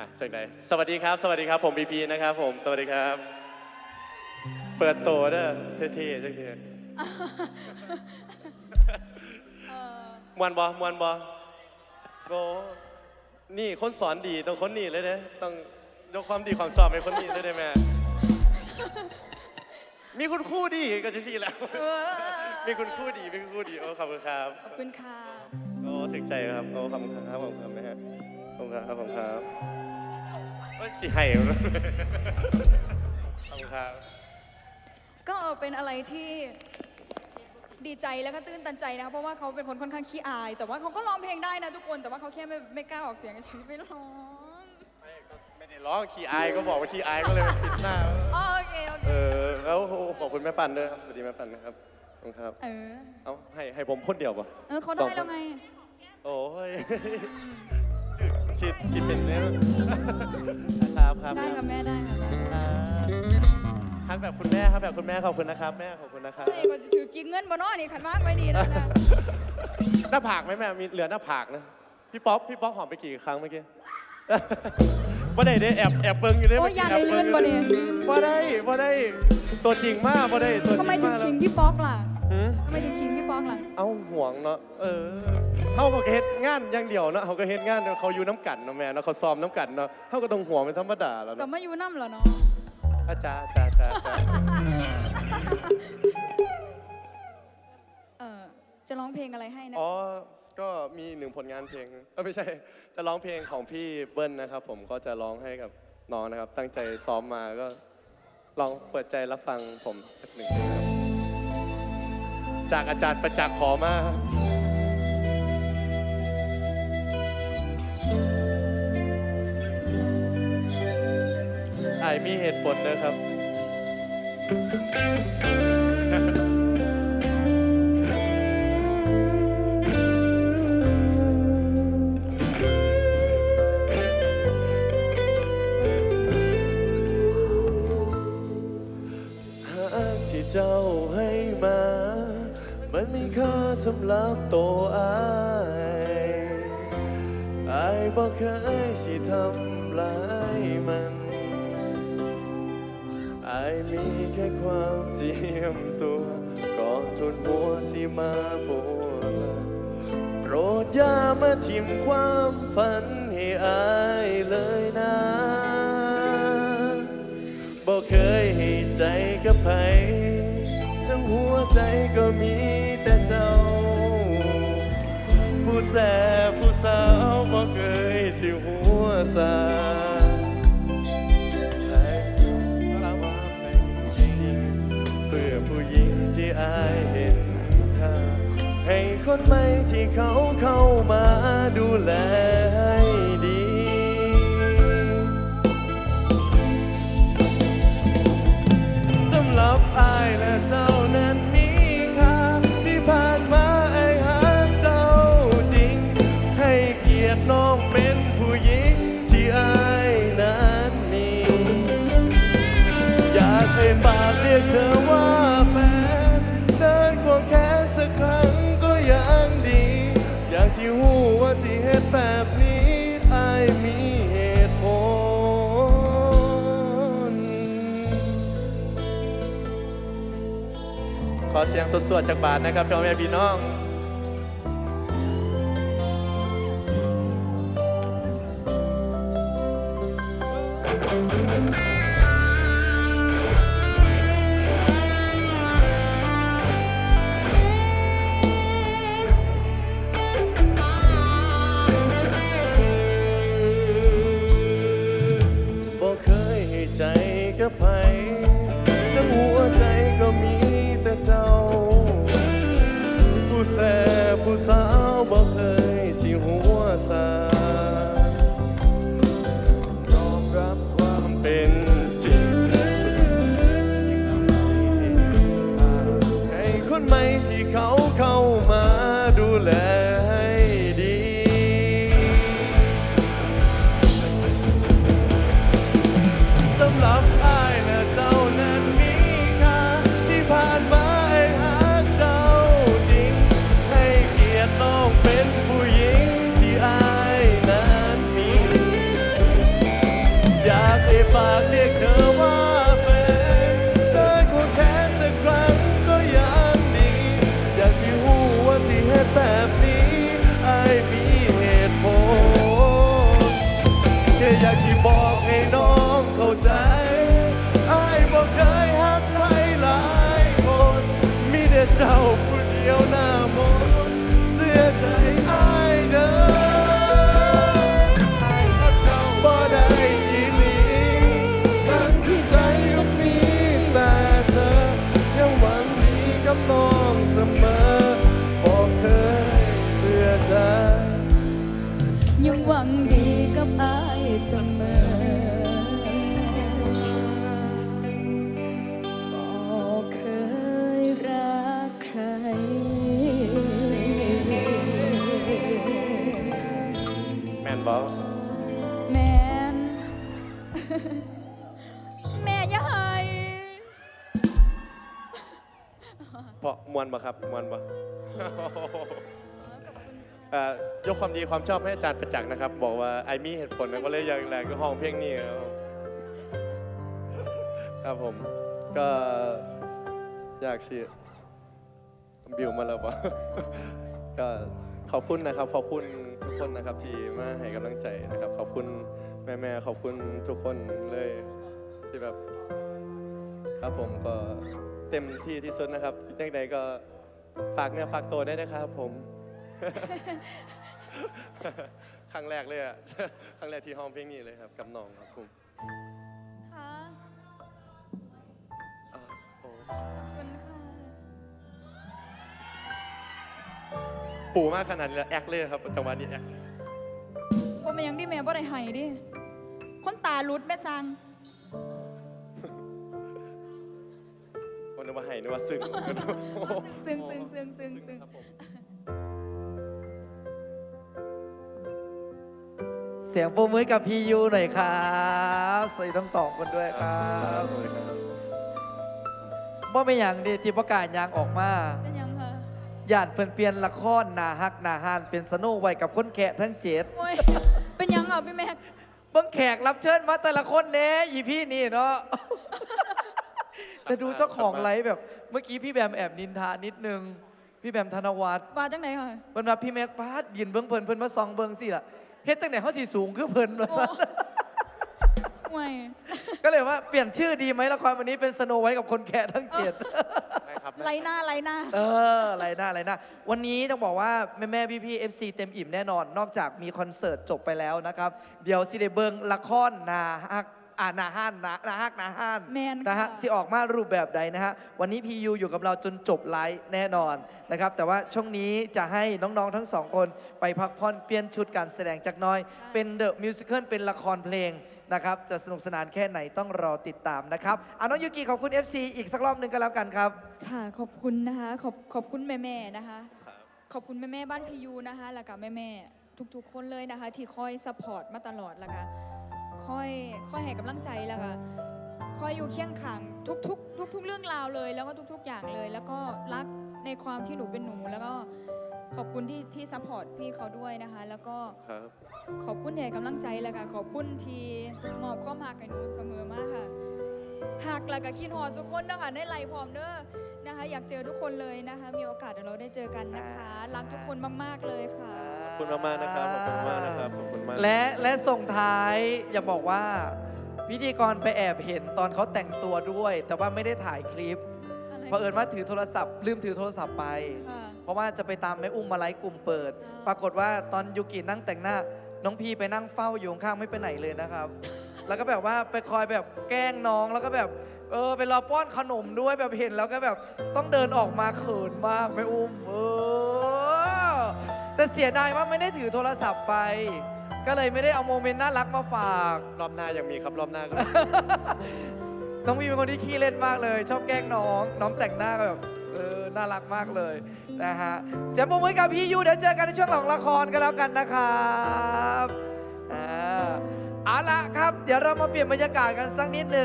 อะจากไหนสวัสดีครับ สวัสดีครับ ผมพีพีนะครับ ผม สวัสดีครับ เปิดโตเด้อเท่ๆจังทีมวนบอมวนบอโอ้นี่คนสอนดีต้องคนนี้เลยเด้ต้องยกความดีความชอบให้คนนี้เลยได้ไหมมีคุณครู่ดีก็จะชี้แล้ว เออมีคุณครู่ดีมีคุณครู่ดีโอ้ขอบคุณครับ ขอบคุณค่ะ โอ้ถึงใจครับโอ้ขอบคุณครับขอบคุณครับนะฮะขอบคุณครับขอบคุณครับ โอ้ยสีไห้ขอบคุณครับ ก็เป็นอะไรที่ดีใจแล้วก็ตื้นตันใจนะคะเพราะว่าเขาเป็นคนค่อนข้างขี้อาย แต่ว่าเขาก็ร้องเพลงได้นะทุกคน แต่ว่าเขาแค่ไม่ไม่กล้าออกเสียงเฉยๆไม่ร้อง ไม่ก็ไม่ได้ร้องขี้อายก็บอกว่าขี้อายก็เลยมาปิดหน้าอ๋อโอเคโอเค เออแล้วขอบคุณแม่ปันด้วยครับ สวัสดีแม่ปันนะครับขอบคุณครับ เออ เอาให้ให้ผมคนเดียวป่ะเออเขาได้แล้วไง โอ้ย ชิดชิดเป็นเนี่ยครับครับได้ค่ะแม่ได้ค่ะฮักแบบคุณแม่ครับแบบคุณแม่ขอบคุณนะครับ แม่ขอบคุณนะครับเอ้ยก็จะถือจิงเงินบ่เนอนี่ขันมากไว้นี่นะนะหน้าผากไหมแม่มีเหลือหน้าผากนะพี่ป๊อปพี่ป๊อปหอมไปกี่ครั้งเมื่อกี้ว่าได้เด้แอบแอบเบิ้งอยู่เด้โอ้ยยานเลยลื่นบ่เนี่ยว่าได้ว่าได้ตัวจริงมากว่าได้ตัวจริงทำไมถึงมากคิงพี่ป๊อกล่ะหืมทำไมถึงคิงพี่ป๊อกล่ะ เอาห่วงเนาะเออ เขาก็เฮ็ดงานอย่างเดียวเนาะเขาก็เฮ็ดงานเขาอยู่น้ำกันเนาะแม่เนาะเขาซ้อมน้ำกันเนาะเขาก็ต้องห่วงเป็นธรรมดาแล้วก็เนาะไม่อยู่น้ำเหรอเนาะอาจารย์จ้าจ้าจ้าเออจะร้องเพลงอะไรให้นะอ๋อก็มีหนึ่งผลงานเพลงเออไม่ใช่ จะร้องเพลงของพี่เบิ้ลนะครับผมก็จะร้องให้กับน้องนะครับ ตั้งใจซ้อมมาก็ลองเปิดใจรับฟังผมสักหนึ่งเพลงครับจากอาจารย์ประจักษ์ขอมาายมีเหตุผลนะครับ หากที่เจ้าให้มา มันมีค่าสำหรับตัวอายอายบอกเคยสิทำร้ายมัน อายมีแค่ความเจียมตัวก่อนทุนมัวสิมาพัวพันโปรดอย่ามาทิมความฝันให้อายเลยนะบอกเคยให้ใจกับใครทั้งหัวใจก็มีแต่เจ้า ผู้แสบผู้สาวบอกเคยสิหัวสา คนใหม่ที่เขาเข้ามาดูแล หูว่าที่เหตุแบบนี้อายมีเหตุผล ขอเสียงสดๆจากบาทนะครับพ่อแม่พี่น้อง call ากที่บอกให้น้องเข้าใจไอ้บอกเคยหักใครหลายคน มีแต่เจ้าผู้เดียวน้า เสมอบอกเคยรักใคร แมนบอแมนแม่อยาให้ เพราะมวนบ่ครับมวนบ่ขอบคุณค่ะ เอ่อยกความดีความชอบให้อาจารย์ประจักษ์นะครับ บอกว่าไอมีเหตุผลนะก็เลยอยากแหลกห้องเพลงนี้ครับครับผมก็อยากสิบิวมาแล้วบ่ก็ขอบคุณนะครับ ขอบคุณทุกคนนะครับที่มาให้กำลังใจนะครับ ขอบคุณแม่ๆขอบคุณทุกคนเลยที่แบบ ครับผมก็เต็มที่ที่สุดนะครับยังไงก็ฝากเนื้อฝากตัวได้นะครับผม ครั้งแรกเลยอะ ครั้งแรกที่ห้องเพลงนี้เลยครับกับน้องครับผมค่ะ อ่าโอ้ขอบคุณค่ะ ปู่มากขนาดนี้แล้วแอคเลยครับจังหวะนี้แอคว่ามันยังดิแม่บ่ได้ให้ดิคนตาลุดแม่ซังวันนึกว่าให้นึกว่าซึ้ง ซึ้งซึ้งซึ้งซึ้งซึ้งครับผม เสียงโปรบมือกับพียูหน่อยครับสวัสดีทั้งสองคนด้วยครับว่าไม่อย่างดีที่ประกาศยางออกมาเป็นยังค่ะย่านเพิ่นเปลี่ยนละครหนาฮักหนาฮานเป็นสโนไว้กับคนแขกทั้งเจ็ดโอ้ยเป็นยังอะพี่แม็กเบิ่งแขกรับเชิญมาแต่ละคนเน่อีพี่นี่เนาะแต่ดูเจ้าของไลฟ์แบบ เมื่อกี้พี่แบมแอบนินทานิดนึง พี่แบมธนวัฒน์ว่าจังไหนค่ะเพิ่นว่าพี่แม็กพาดยืนเบิ่งเพิ่นเพิ่นมาส่องเบิ่งสิล่ะ เฮ็ดจังไหนเขาสิสูงคือเพิ่นว่าโอ้ซั่นไม่ก็เลยว่าเปลี่ยนชื่อดีไหมละครวันนี้เป็นสโนไว้กับคนแขกทั้งเจ็ดได้ครับไรหน้าไรหน้า เอออะไรหน้าอะไรหน้า วันนี้ต้องบอกว่าแม่แม่พี่พี่เอฟซีเต็มอิ่มแน่นอน นอกจากมีคอนเสิร์ตจบไปแล้วนะครับ เดี๋ยวสิเดเบิงละครนาฮัก อ่านาฮันนานาฮักนาฮันแมนนะฮะค่ะสิออกมารูปแบบใดนะฮะวันนี้พียูอยู่กับเราจนจบไลฟ์แน่นอนนะครับแต่ว่าช่วงนี้จะให้น้องๆทั้งสองคนไปพักผ่อนเปลี่ยนชุดการแสดงจากหน้อย เป็นเดอะมิวสิควลเป็นละครเพลงนะครับจะสนุกสนานแค่ไหนต้องรอติดตามนะครับอะน้องยูกิขอบคุณ FC อีกสักรอบหนึ่งก็แล้วกันครับ ค่ะขอบคุณนะคะขอบขอบคุณแม่แม่ๆนะคะ ขอบคุณแม่แม่ ๆ บ้านพียูนะคะ แล้วก็แม่แม่ๆทุก ๆ คนเลยนะคะ ที่คอยสปอร์ตมาตลอดแล้วก็ คอยคอยให้กำลังใจแล้วก็คอยอยู่เคียงข้างทุกๆทุกๆเรื่องราวเลย แล้วก็ทุก ๆ อย่างเลย แล้วก็รักในความที่หนูเป็นหนู แล้วก็ขอบคุณที่ที่สปอร์ตพี่เขาด้วยนะคะ แล้วก็ครับขอบคุณที่ให้กำลังใจแล้วก็ขอบคุณที่มอบข้อมหักให้หนูเสมอมากค่ะหักแล้วก็คิดหอดทุกคนนะคะได้ไล่พร้อมเด้อ นะคะ อยากเจอทุกคนเลยนะคะ มีโอกาสเดี๋ยวเราได้เจอกันนะคะ รักทุกคนมาก ๆ เลยค่ะ ขอบคุณมากๆนะครับ ขอบคุณมากนะครับ ขอบคุณมาก และและส่งท้ายอย่าบอกว่าพิธีกรไปแอบเห็นตอนเขาแต่งตัวด้วย แต่ว่าไม่ได้ถ่ายคลิปอะไรเพราะเอิญว่าถือโทรศัพท์ลืมถือโทรศัพท์ไป ค่ะ เพราะว่าจะไปตามแม่อุ้มมาไลฟ์กลุ่มเปิด อ่า ปรากฏว่าตอนยูกินั่งแต่งหน้า น้องพีไปนั่งเฝ้าอยู่ข้างๆไม่ไปไหนเลยนะครับ แล้วก็แบบว่าไปคอยแบบแกล้งน้องแล้วก็แบบ เออไปรอป้อนขนมด้วยแบบเห็นแล้วก็แบบต้องเดินออกมาเขินมากแม่อุ้มเออ แต่เสียดายว่าไม่ได้ถือโทรศัพท์ไป ก็เลยไม่ได้เอาโมเมนต์น่ารักมาฝาก รอบหน้ายังมีครับรอบหน้าก็มี น้องวีเป็นคนที่ขี้เล่นมากเลย ชอบแกล้งน้อง น้องแต่งหน้าก็แบบเออน่ารักมากเลยนะฮะเสียงปรบมือกับพี่ยูเดี๋ยวเจอกันในช่วงของละครกันแล้วกันนะครับอ่าเอาละครับ เดี๋ยวเรามาเปลี่ยนบรรยากาศกันสักนิดหนึ่ง